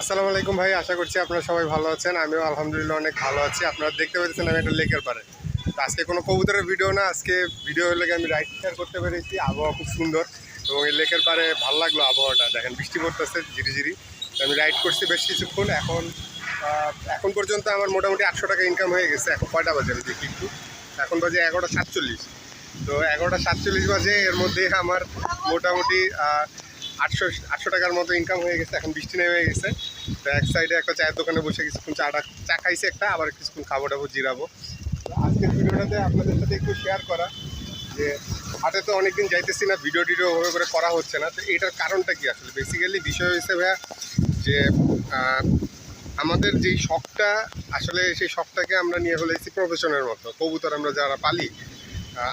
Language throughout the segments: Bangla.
আসসালামু আলাইকুম ভাই, আশা করছি আপনারা সবাই ভালো আছেন। আমিও আলহামদুলিল্লাহ অনেক ভালো আছি। আপনারা দেখতে পাচ্ছেন আমি একটা লেকের পারে আজকে কোনো কবুতরের ভিডিও না, আজকে ভিডিও হলে আমি রাইড শেয়ার করতে পেরেছি। আবহাওয়া খুব সুন্দর এবং এই লেকের পারে ভালো লাগল আবহাওয়াটা। দেখেন, বৃষ্টি পড়তেছে ঝিরি ঝিরি তো আমি রাইড করছি বেশ কিছুক্ষণ। এখন এখন পর্যন্ত আমার মোটামুটি আটশো টাকা ইনকাম হয়ে গেছে। এখন কয়টা বাজে আমি দেখি একটু। এখন বাজে এগারোটা সাতচল্লিশ। তো এগারোটা সাতচল্লিশ বাজে, এর মধ্যে আমার মোটামুটি আটশো আটশো টাকার মতো ইনকাম হয়ে গেছে, এখন বৃষ্টি নেমে গেছে। তো এক সাইডে একটা চায়ের দোকানে বসে কিছুক্ষণ চাটা চা খাইছে একটা, আবার কিছুক্ষণ খাব টাবো, জিরাবো। তো আজকের ভিডিওটাতে আপনাদের সাথে একটু শেয়ার করা যে হাতে তো অনেকদিন যাইতেছি না ভিডিও টিডিও ওভাবে করে করা হচ্ছে না। তো এটার কারণটা কি আসলে? বেসিক্যালি বিষয় হয়েছে ভাইয়া যে আমাদের যেই শখটা, আসলে সেই শখটাকে আমরা নিয়ে ফেলেছি প্রফেশনের মতো, কবুতর আমরা যারা পালি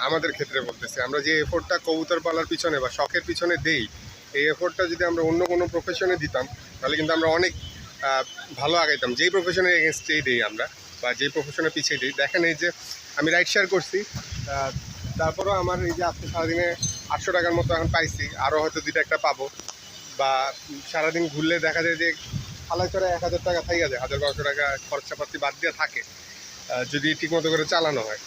আমাদের ক্ষেত্রে বলতেছি। আমরা যে এফোর্টটা কবুতর পালার পিছনে বা শখের পিছনে দেই এই এফোর্টটা যদি আমরা অন্য কোনো প্রফেশনে দিতাম, তাহলে কিন্তু আমরা অনেক ভালো আগাইতাম। যেই প্রফেশনের এগেনস্টেই দিই আমরা, বা যেই প্রফেশনে পিছিয়ে দিই। দেখেন এই যে, আমি রাইড শেয়ার করছি তারপরেও আমার এই যে আজকে সারাদিনে আটশো টাকার মতো এখন পাইছি আরও হয়তো দুটা একটা পাবো। বা সারাদিন ঘুরলে দেখা যায় যে ফালাই করে এক হাজার টাকা থাইয়া যায়, হাজার বারোশো টাকা খরচাপাতি বাদ দিয়ে থাকে যদি ঠিকমতো করে চালানো হয়।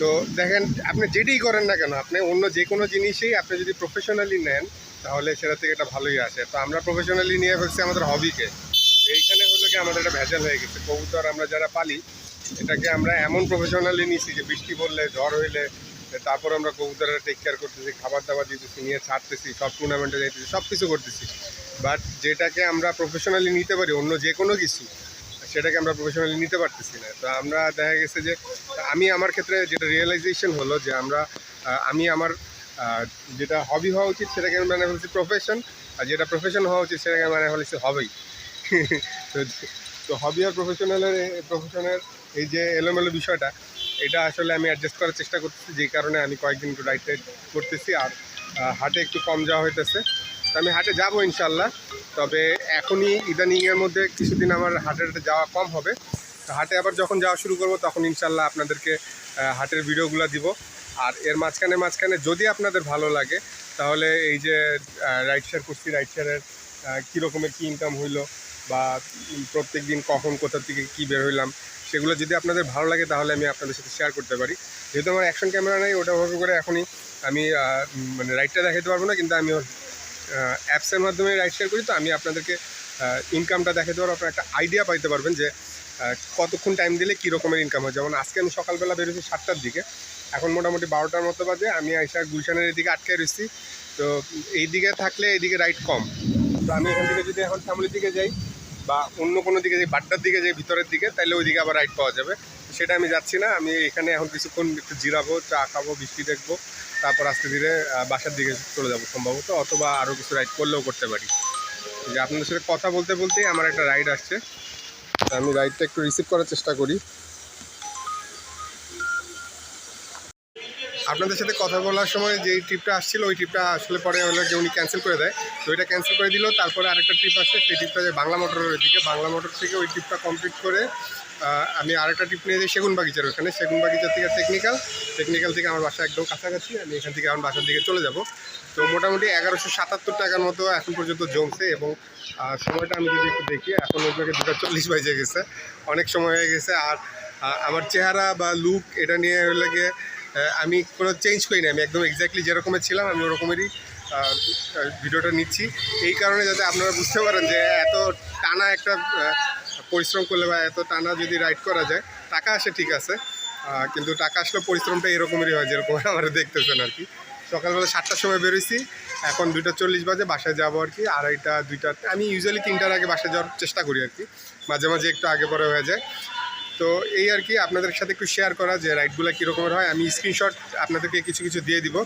তো দেখেন, আপনি যেটাই করেন না কেন, আপনি অন্য যে কোনো জিনিসেই আপনি যদি প্রফেশনালি নেন তাহলে সেটা থেকে এটা ভালোই আসে। তো আমরা প্রফেশনালি নিয়ে ফেলছি আমাদের হবিকে এইখানে হলো কি আমাদের একটা ভেজাল হয়ে গেছে। কবুতর আমরা যারা পালি, এটাকে আমরা এমন প্রফেশনালি নিয়েছি যে বৃষ্টি পড়লে ঝড় হইলে, তারপর আমরা কবুতরের টেক কেয়ার করতেছি খাবার দাবার দিতেছি, নিয়ে ছাড়তেছি, সব টুর্নামেন্টে যাইতেছি সব কিছু করতেছি। বাট যেটাকে আমরা প্রফেশনালি নিতে পারি, অন্য যে কোনো কিছু, সেটাকে আমরা প্রফেশনালি নিতে পারতেছি না। তো আমরা দেখা গেছে যে, আমি আমার ক্ষেত্রে যেটা রিয়েলাইজেশন হলো যে আমরা আমি আমার আহ, যেটা হবি হওয়া উচিত সেটাকে মানে ফেলছি প্রফেশন আর যেটা প্রফেশন হওয়া উচিত সেটাকে মানে ফেলেছি হবেই তো হবি আর প্রফেশনালের প্রফেশনের এই যে এলোমেলো বিষয়টা এটা আসলে আমি অ্যাডজাস্ট করার চেষ্টা করতেছি যে কারণে আমি কয়েকদিন একটু টাইড করতেছি আর হাটে একটু কম যাওয়া হইতেছে। তো আমি হাটে যাব ইনশাল্লাহ তবে এখনই ইদানিংয়ের মধ্যে কিছুদিন আমার হাটে যাওয়া কম হবে। হাটে আবার যখন যাওয়া শুরু করব তখন ইনশাল্লাহ আপনাদেরকে হাটের ভিডিওগুলো দিব। আর এর মাঝখানে মাঝখানে যদি আপনাদের ভালো লাগে, তাহলে এই যে রাইড শেয়ার করছি রাইড শেয়ারের কী রকমের কী ইনকাম হইল বা প্রত্যেক দিন কখন কোথা থেকে কী বের হইলাম, সেগুলো যদি আপনাদের ভালো লাগে, তাহলে আমি আপনাদের সাথে শেয়ার করতে পারি। যেহেতু আমার অ্যাকশন ক্যামেরা নেই, ওটা ভাবে করে এখনই আমি মানে রাইডটা দেখাতে পারব না, কিন্তু আমি অ্যাপসের মাধ্যমে রাইড শেয়ার করি, তো আমি আপনাদেরকে ইনকামটা দেখাতে পারব, আপনারা একটা আইডিয়া পাইতে পারবেন যে কতক্ষণ টাইম দিলে কী রকমের ইনকাম হয়? যেমন আজকে আমি সকালবেলা বেরোছি সাতটার দিকে, এখন মোটামুটি বারোটার মতো বাজে, আমি আইসা গুলশানের এদিকে আটকে রয়েছি। তো এই দিকে থাকলে এইদিকে রাইড কম। তো আমি এখান থেকে যদি এখন ফ্যামিলির দিকে যাই বা অন্য কোনো দিকে যাই, বাড্ডার দিকে যাই, ভিতরের দিকে তাহলে ওই দিকে আবার রাইড পাওয়া যাবে। সেটা আমি যাচ্ছি না, আমি এখানে এখন কিছুক্ষণ একটু জিরাবো, চা খাব, বৃষ্টি দেখব, তারপর আস্তে ধীরে বাসার দিকে চলে যাব সম্ভবত, অথবা আরও কিছু রাইড করলেও করতে পারি। যে আপনাদের সাথে কথা বলতে বলতেই আমার একটা রাইড আসছে। আমি রাইডটা একটু রিসিভ করার চেষ্টা করি। আপনাদের সাথে কথা বলার সময় যে ট্রিপটা আসছিল ওই ট্রিপটা আসলে পরে হলো যে উনি ক্যান্সেল করে দেয়। তো ওইটা ক্যান্সেল করে দিল তারপরে আরেকটা ট্রিপ আসে সেই ট্রিপটা যে বাংলা মোটরের দিকে বাংলা মোটর থেকে ওই ট্রিপটা কমপ্লিট করে আমি আরেকটা ট্রিপ নিয়ে যাই সেগুন বাগিচার ওখানে সেগুন বাগিচার থেকে টেকনিক্যাল টেকনিক্যাল থেকে আমার বাসা একদম কাছাকাছি আমি এখান থেকে আমার বাসার দিকে চলে যাব। তো মোটামুটি এগারোশো সাতাত্তর টাকার মতো এখন পর্যন্ত জমছে এবং সময়টা আমি যদি একটু দেখি এখন ওগুলোকে দুটো চল্লিশ বাজে গেছে। অনেক সময় হয়ে গেছে আর আমার চেহারা বা লুক এটা নিয়ে আহ, আমি কোনো চেঞ্জ করি না আমি একদম এক্স্যাক্টলি যেরকমের ছিলাম, আমি ওরকমেরই ভিডিওটা নিচ্ছি। এই কারণে যাতে আপনারা বুঝতে পারেন যে এত টানা একটা পরিশ্রম করলে বা এত টানা যদি রাইড করা যায়, টাকা আসে ঠিক আছে কিন্তু টাকা আসলে পরিশ্রমটা এরকমেরই হয় যেরকম আমার দেখতেছেন আর কি। সকালবেলা সাতটার সময় বেরোইছি, এখন দুইটা চল্লিশ বাজে, বাসায় যাব আর কি, আড়াইটা, দুইটা, আমি ইউজুয়ালি তিনটার আগে বাসায় যাওয়ার চেষ্টা করি আর কি। মাঝে মাঝে একটু আগে পরে হয়ে যায়। তো এই আর কি আপনাদের সাথে একটু শেয়ার করা যে রাইডগুলো কীরকমের হয়। আমি স্ক্রিনশট আপনাদেরকে কিছু কিছু দিয়ে দিব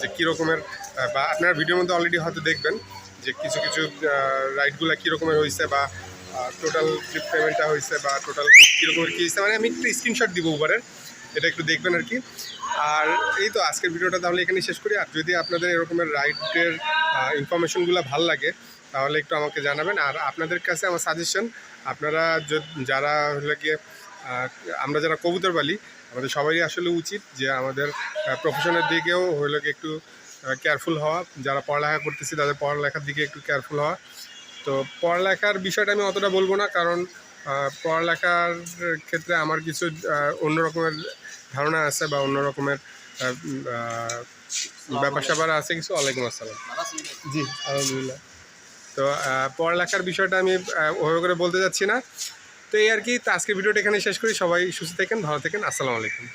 যে কীরকমের বা আপনারা ভিডিওর মধ্যে অলরেডি হয়তো দেখবেন যে কিছু কিছু রাইডগুলো কীরকমের হয়েছে বা টোটাল ট্রিপ পেমেন্টটা হয়েছে বা টোটাল কীরকমের কী হয়েছে মানে আমি একটু স্ক্রিনশট দিব উবারের এটা একটু দেখবেন আর কি। আর এই তো আজকের ভিডিওটা তাহলে এখানে শেষ করি। আর যদি আপনাদের এরকমের রাইডের ইনফরমেশনগুলো ভালো লাগে তাহলে একটু আমাকে জানাবেন। আর আপনাদের কাছে আমার সাজেশন আপনারা যারা হলে গিয়ে আমরা যারা কবুতর বালি আমাদের সবারই আসলে উচিত যে আমাদের প্রফেশনের দিকেও হলে গিয়ে একটু কেয়ারফুল হওয়া। যারা পড়ালেখা করতেছি তাদের পড়ালেখার দিকে একটু কেয়ারফুল হওয়া। তো পড়ালেখার বিষয়টা আমি অতটা বলব না কারণ পড়ালেখার ক্ষেত্রে আমার কিছু অন্য রকমের ধারণা আছে বা অন্য রকমের ব্যাপার স্যাপার আছে। কিছু। ওয়ালাইকুম আসসালাম। জি আলহামদুলিল্লাহ। তো পড়ালেখার বিষয়টা আমি ওভাবে করে বলতে যাচ্ছি না। তো এই আর কি আজকের ভিডিওটা এখানে শেষ করি। সবাই সুস্থ থাকেন, ভালো থাকেন। আসসালামু আলাইকুম।